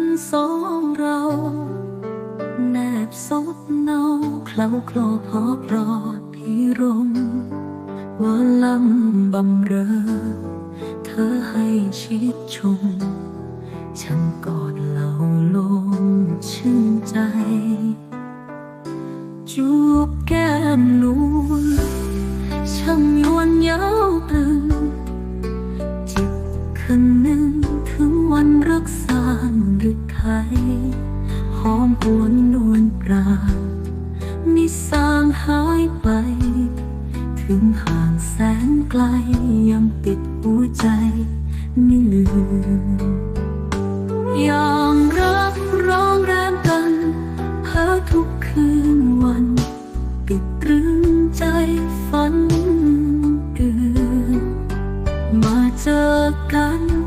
นสองเราแนบซบเนาเคล้าคลอพอปลอดพิรมวอลำบำเรอ เธอให้ชิดชมฉันกอดเหล่าลมชื่นใจ จูบแก้มนูนช่างยวนเย้าเตือาหรือไทยหอมหวนนวลปราบนิสางหายไป ถึงห่างแสนไกลยังติดหัวใจไม่ลืมอย่างรักร้องแรมกันเพ้อทุกคืนวัน ติดตรึงใจฝันเดือนมาเจอกัน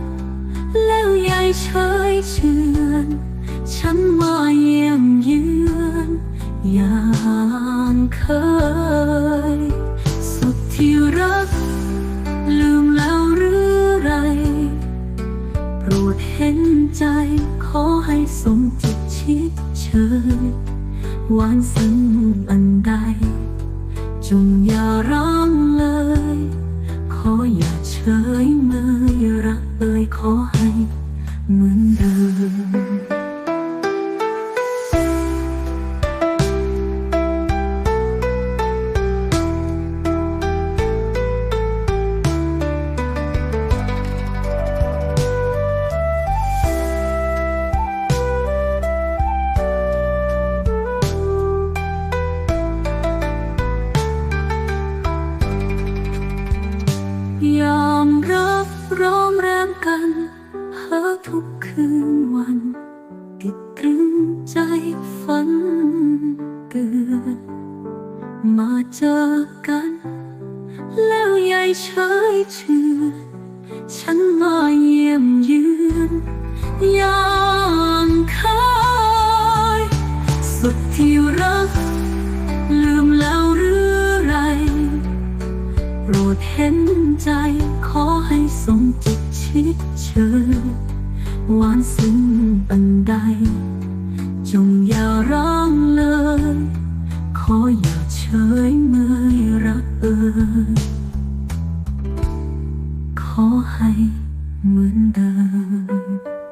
เฉยเชือนฉันมาเยี่ยมเยือนอย่างเคย สุดที่รัก ลืมแล้วหรือไร โปรดเห็นใจขอให้สมจิตชิดเชยหวานซึ้งอันใด จงอย่าร้องเลย ขออย่าเฉยเมยรักเอ่ยขอให้ เห ฝันเตือนมาเจอกัน แล้วยายเฉยเชือนฉันมาเยี่ยมเยือนอย่างเคยสุดที่รัก ลืมแล้วหรือไรโปรดเห็นใจขอให้สมจิตชิดเชยหวานซึ้งปันใด จงอย่าร้องเลย ขออย่าเฉยเมยรักเออขอให้เหมือนเดิม